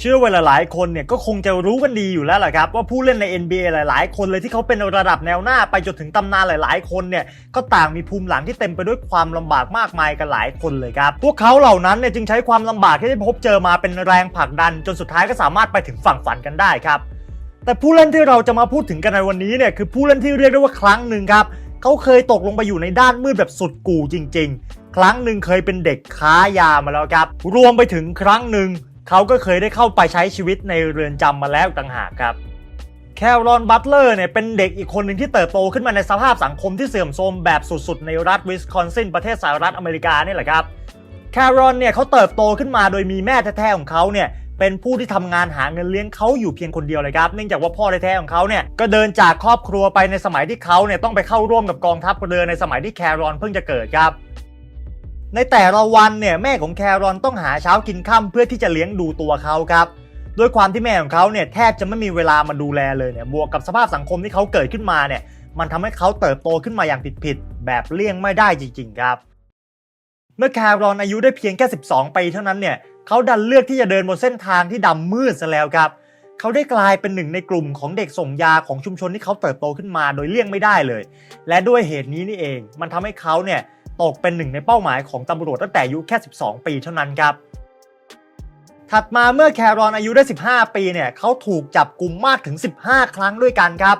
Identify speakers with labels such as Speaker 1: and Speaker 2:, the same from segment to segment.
Speaker 1: เชื่อว่าหลายๆคนเนี่ยก็คงจะรู้กันดีอยู่แล้วแหละครับว่าผู้เล่นใน NBA หลาย ๆ คนเลยที่เขาเป็นระดับแนวหน้าไปจนถึงตำนานหลาย ๆ คนเนี่ยก็ต่างมีภูมิหลังที่เต็มไปด้วยความลำบากมากมายกันหลายคนเลยครับพวกเขาเหล่านั้นเนี่ยจึงใช้ความลำบากที่ได้พบเจอมาเป็นแรงผลักดัน จนสุดท้ายก็สามารถไปถึงฝั่งฝันกันได้ครับแต่ผู้เล่นที่เราจะมาพูดถึงกันในวันนี้เนี่ยคือผู้เล่นที่เรียกได้ว่าครั้งหนึ่งครับเขาเคยตกลงไปอยู่ในด้านมืดแบบสุดกู่จริง ๆ ครั้งหนึ่งเคยเป็นเด็กค้ายามาแล้วครับรวมไปถึงครั้งหนึ่ง เขาก็เคยได้เข้าไปใช้ชีวิตในเรือนจำมาแล้วต่างหากครับ แครอนบัตเลอร์เนี่ยเป็นเด็กอีกคนหนึ่งที่เติบโตขึ้นมาในสภาพสังคมที่เสื่อมโทรมแบบสุดๆ ในรัฐวิสคอนซินประเทศสหรัฐอเมริกานี่แหละครับ แครอนเนี่ยเขาเติบโตขึ้นมาโดยมีแม่แท้ๆของเขาเนี่ยเป็นผู้ที่ทำงานหาเงินเลี้ยงเขาอยู่เพียงคนเดียวเลยครับ เนื่องจากว่าพ่อแท้ๆของเขาเนี่ยก็เดินจากครอบครัวไปในสมัยที่เขาเนี่ยต้องไปเข้าร่วมกับกองทัพเรือในสมัยที่แครอนเพิ่งจะเกิดครับ ในแต่ละวันเนี่ยแม่ของแครอนต้องหาเช้ากินค่ำเพื่อที่จะเลี้ยงดูตัวเขาครับด้วยความที่แม่ของเขาเนี่ยแทบจะไม่มีเวลามาดูแลเลยเนี่ยบวกกับสภาพสังคมที่เขาเกิดขึ้นมาเนี่ยมันทำให้เขาเติบโตขึ้นมาอย่างผิดๆแบบเลี่ยงไม่ได้จริง ๆ ครับ เมื่อแครอนอายุได้เพียงแค่ 12 ปีเท่านั้นเนี่ยเขาดันเลือกที่จะเดินบนเส้นทางที่ดำมืดซะแล้วครับเขาได้กลายเป็นหนึ่งในกลุ่มของเด็กส่งยาของชุมชนที่เขาเติบโตขึ้นมาโดยเลี่ยงไม่ได้เลย และด้วยเหตุนี้นี่เอง มันทำให้เขาเนี่ย ตกเป็นหนึ่งในเป้าหมายของตำรวจตั้งแต่อายุแค่ 12 ปีเท่านั้นครับ ถัดมาเมื่อแครอนอายุได้ 15 ปีเนี่ยเขาถูกจับกลุ่มมากถึง 15 ครั้งด้วยกันครับ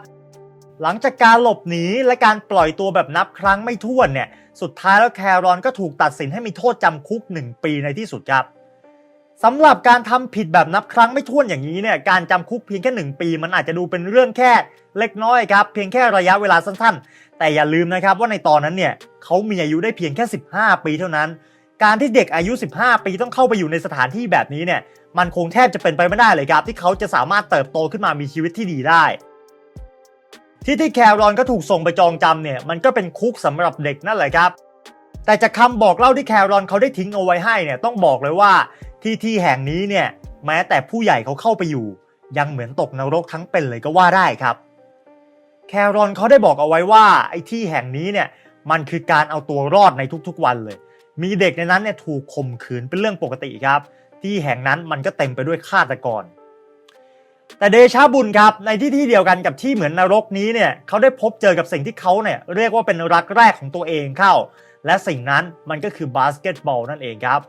Speaker 1: หลังจากการหลบหนีและการปล่อยตัวแบบนับครั้งไม่ถ้วนเนี่ยสุดท้ายแล้วแครอนก็ถูกตัดสินให้มีโทษจำคุก 1 ปีในที่สุดครับสำหรับการทำผิดแบบนับครั้งไม่ถ้วนอย่างนี้เนี่ยการจำคุกเพียงแค่ 1 ปี มันอาจจะดูเป็นเรื่องแค่เล็กน้อยครับ เพียงแค่ระยะเวลาสั้น แต่อย่าลืมนะครับว่าในตอนนั้นเนี่ยเขามีอายุได้เพียงแค่ 15 ปีเท่านั้น การที่เด็กอายุ 15 ปีต้องเข้าไปอยู่ในสถานที่แบบนี้เนี่ยมันคงแทบจะเป็นไปไม่ได้เลยครับ ที่เขาจะสามารถเติบโตขึ้นมามีชีวิตที่ดีได้ ที่ที่แครอนก็ถูกส่งไปจองจำเนี่ยมันก็เป็นคุกสำหรับเด็กนั่นแหละครับ แต่จากคำบอกเล่าที่แครอนเขาได้ทิ้งเอาไว้ให้เนี่ยต้องบอกเลยว่าที่ที่แห่งนี้เนี่ยแม้แต่ผู้ใหญ่เขาเข้าไปอยู่ ยังเหมือนตกนรกทั้งเป็นเลยก็ว่าได้ครับ แครอนเขาได้บอกเอาไว้ว่าไอ้ที่แห่งนี้เนี่ยมันคือการเอาตัวรอดในทุกๆวันเลย มีเด็กในนั้นเนี่ยถูกข่มขืนเป็นเรื่องปกติครับ ที่แห่งนั้นมันก็เต็มไปด้วยฆาตกร แต่เดชาบุญครับในที่ที่เดียวกันกับที่เหมือนนรกนี้เนี่ยเขาได้พบเจอกับสิ่งที่เขาเนี่ยเรียกว่าเป็นรักแรกของตัวเองเข้า และสิ่งนั้นมันก็คือบาสเกตบอลนั่นเองครับ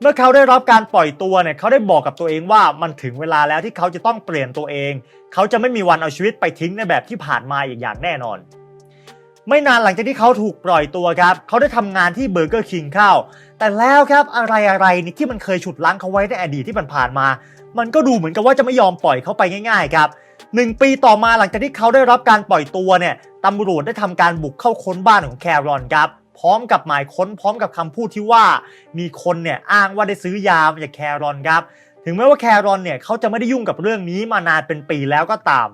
Speaker 1: เมื่อเขาได้รับการปล่อยตัวเนี่ยเขาได้บอกกับตัวเองว่ามันถึงเวลาแล้วที่เขาจะต้องเปลี่ยนตัวเอง เขาจะไม่มีวันเอาชีวิตไปทิ้งในแบบที่ผ่านมาอีกอย่างแน่นอน ไม่นานหลังจากที่เขาถูกปล่อยตัวครับ เขาได้ทำงานที่เบอร์เกอร์คิงเข้า แต่แล้วครับอะไรอะไรนี่ที่มันเคยฉุดล้างเขาไว้ในอดีตที่ผ่านมา มันก็ดูเหมือนกับว่าจะไม่ยอมปล่อยเขาไปง่าย ๆ ครับหนึ่งปีต่อมาหลังจากที่เขาได้รับการปล่อยตัวเนี่ยตำรวจได้ทำการบุกเข้าค้นบ้านของแครอนครับ พร้อมกับหมายค้นพร้อมกับคำพูดที่ว่ามีคนเนี่ยอ้างว่าได้ซื้อยามาจากแครอนครับ ถึงแม้ว่าแครอนเนี่ยเขาจะไม่ได้ยุ่งกับเรื่องนี้มานานเป็นปีแล้วก็ตาม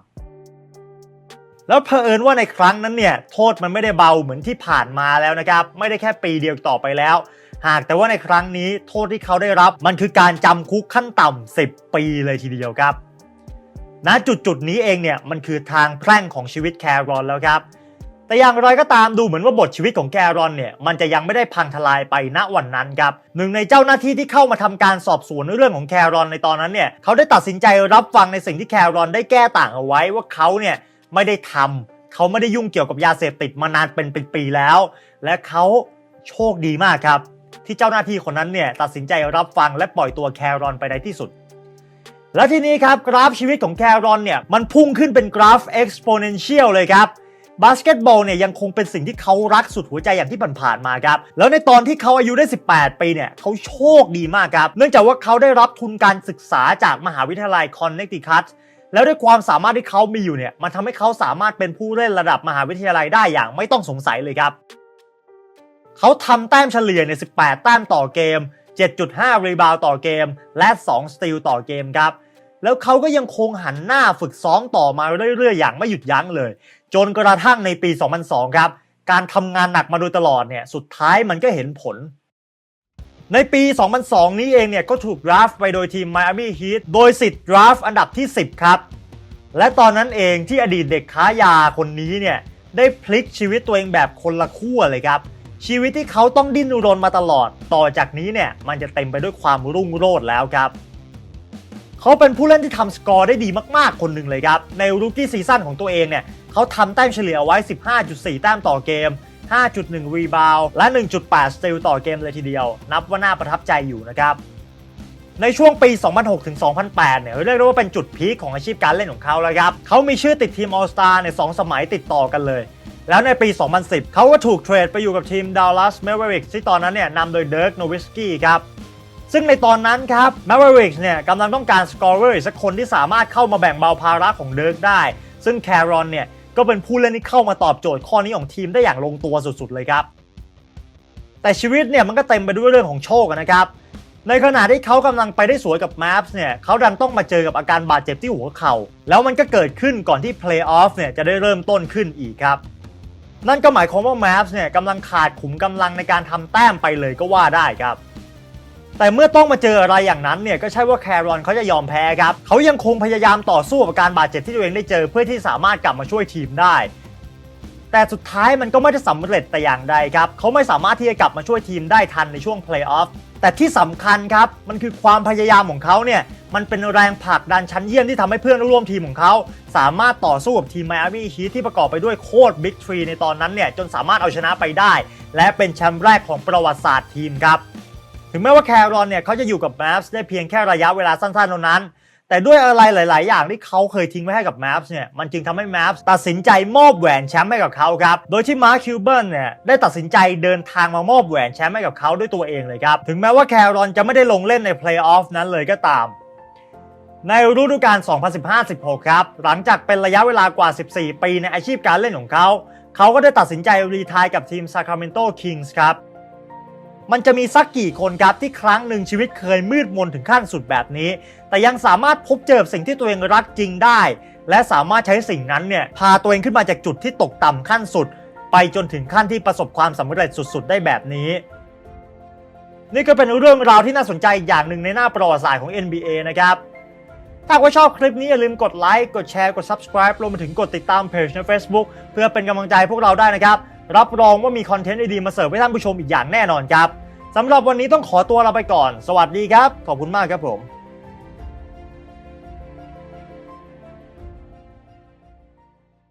Speaker 1: แล้วเผอิญว่าในครั้งนั้นเนี่ยโทษมันไม่ได้เบาเหมือนที่ผ่านมาแล้วนะครับ ไม่ได้แค่ปีเดียวต่อไปแล้ว หากแต่ว่าในครั้งนี้โทษที่เขาได้รับ มันคือการจำคุกขั้นต่ำ10 ปีเลยทีเดียวครับณจุดจุดนี้เองเนี่ยมันคือทางแพร่งของชีวิตแครอนแล้วครับ แต่อย่างไรก็ตามดูเหมือนว่าบทชีวิตของแครอนเนี่ยมันจะยังไม่ได้พังทลายไปณวันนั้นครับหนึ่งในเจ้าหน้าที่ที่เข้ามาทำการสอบสวนเรื่องของแครอนในตอนนั้นเนี่ยเขาได้ตัดสินใจรับฟังในสิ่งที่แครอนได้แก้ต่างเอาไว้ว่าเขาเนี่ยไม่ได้ทำเขาไม่ได้ยุ่งเกี่ยวกับยาเสพติดมานานเป็นปีแล้ว และเขาโชคดีมากครับ ที่เจ้าหน้าที่คนนั้นเนี่ยตัดสินใจรับฟังและปล่อยตัวแครอนไปในที่สุดแล้วทีนี้ครับกราฟชีวิตของแครอนเนี่ยมันพุ่งขึ้นเป็นกราฟ exponential เลยครับ บาสเกตบอลเนี่ยยังคงเป็นสิ่งที่เขารักสุดหัวใจอย่างที่ผ่านๆมาครับ แล้วในตอนที่เขาอายุได้ 18 ปีเนี่ยเขาโชคดีมากครับ เนื่องจากว่าเขาได้รับทุนการศึกษาจากมหาวิทยาลัยคอนเนคติคัตแล้วด้วยความสามารถที่เขามีอยู่เนี่ยมันทำให้เขาสามารถเป็นผู้เล่นระดับมหาวิทยาลัยได้อย่างไม่ต้องสงสัยเลยครับ เขาทำแต้มเฉลี่ยใน 18 แต้มต่อเกม 7.5 รีบาวต่อเกม และ 2 สตีลต่อเกมครับ แล้วเขาก็ยังคงหันหน้าฝึกซ้อมต่อมาเรื่อยๆ อย่างไม่หยุดยั้งเลย จนกระทั่งในปี 2002 ครับ การทำงานหนักมาโดยตลอดเนี่ยสุดท้ายมันก็เห็นผล ในปี 2002 นี้เองเนี่ยก็ถูกดราฟต์ไปโดยทีม Miami Heat โดยสิทธิ์ดราฟต์อันดับที่ 10 ครับ และตอนนั้นเองที่อดีตเด็กค้ายาคนนี้เนี่ยได้พลิกชีวิตตัวเองแบบคนละขั้วเลยครับชีวิตที่เขาต้องดิ้นรนมาตลอด ต่อจากนี้เนี่ยมันจะเต็มไปด้วยความรุ่งโรจน์แล้วครับ เขาเป็นผู้เล่นที่ทำสกอร์ได้ดีมากๆ คนหนึ่งเลยครับ ในรูกี้ซีซั่นของตัวเองเนี่ยเขาทำแต้มเฉลี่ยไว้ 15.4 แต้มต่อเกม 5.1 รีบาวและ 1.8 สตีลต่อเกมเลยทีเดียว นับว่าน่าประทับใจอยู่นะครับในช่วงปี 2006 ถึง 2008 เนี่ยเรียกได้ว่าเป็นจุดพีคของอาชีพการเล่นของเขาแล้วครับ เขามีชื่อติดทีม All Star ใน 2 สมัยติดต่อกันเลย แล้วในปี 2010 เขาก็ถูกเทรดไปอยู่กับทีม Dallas Mavericks ที่ตอนนั้นเนี่ยนำโดย Dirk Nowitzki ครับ ซึ่งในตอนนั้นครับ Mavericks เนี่ยกำลังต้องการสกอร์เรอร์สักคนที่สามารถเข้ามาแบ่งเบาภาระของเดิร์กได้ ซึ่งแครอนเนี่ยก็เป็นผู้เล่นที่เข้ามาตอบโจทย์ข้อนี้ของทีมได้อย่างลงตัวสุดๆเลยครับ แต่ชีวิตเนี่ยมันก็เต็มไปด้วยเรื่องของโชคนะครับในขณะที่เขากำลังไปได้สวยกับ Maps เนี่ยเขาดันต้องมาเจอกับอาการบาดเจ็บที่หัวเข่า แล้วมันก็เกิดขึ้นก่อนที่ Playoff เนี่ยจะได้เริ่มต้นขึ้นอีกครับ นั่นก็หมายความว่า Maps เนี่ยกำลังขาดขุมกำลังในการทำแต้มไปเลยก็ว่าได้ครับ แต่เมื่อต้องมาเจออะไรอย่างนั้นเนี่ยก็ใช่ว่าแครอนเขาจะยอมแพ้ครับ เขายังคงพยายามต่อสู้กับอาการบาดเจ็บที่ตัวเองได้เจอเพื่อที่สามารถกลับมาช่วยทีมได้ แต่สุดท้ายมันก็ไม่ได้สำเร็จแต่อย่างใดครับ เขาไม่สามารถที่จะกลับมาช่วยทีมได้ทันในช่วงเพลย์ออฟแต่ที่สำคัญครับ มันคือความพยายามของเขาเนี่ยมันเป็นแรงผลักดันชั้นเยี่ยมที่ทำให้เพื่อนร่วมทีมของเขา สามารถต่อสู้กับทีมไมอามี่ชีที่ประกอบไปด้วยโคตรบิ๊กทรีในตอนนั้นเนี่ยจนสามารถเอาชนะไปได้ และเป็นแชมป์แรกของประวัติศาสตร์ทีมครับ ถึงแม้ว่าแครอนเนี่ยเขาจะอยู่กับแมปส์ได้เพียงแค่ระยะเวลาสั้นๆเท่านั้น แต่ด้วยอะไรหลาย ๆ อย่างที่เขาเคยทิ้งไว้ให้กับ m a p s เนี่ยมันจึงทำให้ m a p s ตัดสินใจมอบแหวนแชมป์ให้กับเขาครับ โดยที่มาร์คคิวเบิลเนี่ยได้ตัดสินใจเดินทางมามอบแหวนแชมป์ให้กับเขาด้วยตัวเองเลยครับ ถึงแม้ว่าแครอนจะไม่ได้ลงเล่นในเพลย์ออฟนั้นเลยก็ตามในฤดูกาล 2015-16 ครับ หลังจากเป็นระยะเวลากว่า 14 ปีในอาชีพการเล่นของเขา เขาก็ได้ตัดสินใจรีทายกับทีม Sacramento Kings ครับ มันจะมีสักกี่คนครับที่ครั้งหนึ่งชีวิตเคยมืดมนถึงขั้นสุดแบบนี้ แต่ยังสามารถพบเจอสิ่งที่ตัวเองรักจริงได้ และสามารถใช้สิ่งนั้นเนี่ยพาตัวเองขึ้นมาจากจุดที่ตกต่ำขั้นสุด ไปจนถึงขั้นที่ประสบความสำเร็จสุด ๆ ได้แบบนี้ นี่ก็เป็นเรื่องราวที่น่าสนใจอย่างหนึ่งในหน้าประวัติศาสตร์ของ NBA นะครับถ้าว่าชอบคลิปนี้อย่าลืมกดไลค์ กดแชร์ กด Subscribe รวมไปถึงกดติดตามเพจใน Facebook เพื่อเป็นกำลังใจพวกเราได้นะครับ รับรองว่ามีคอนเทนต์ดีๆมาเสิร์ฟให้ท่านผู้ชมอีกอย่างแน่นอนครับสำหรับวันนี้ต้องขอตัวลาไปก่อน สวัสดีครับ ขอบคุณมากครับผม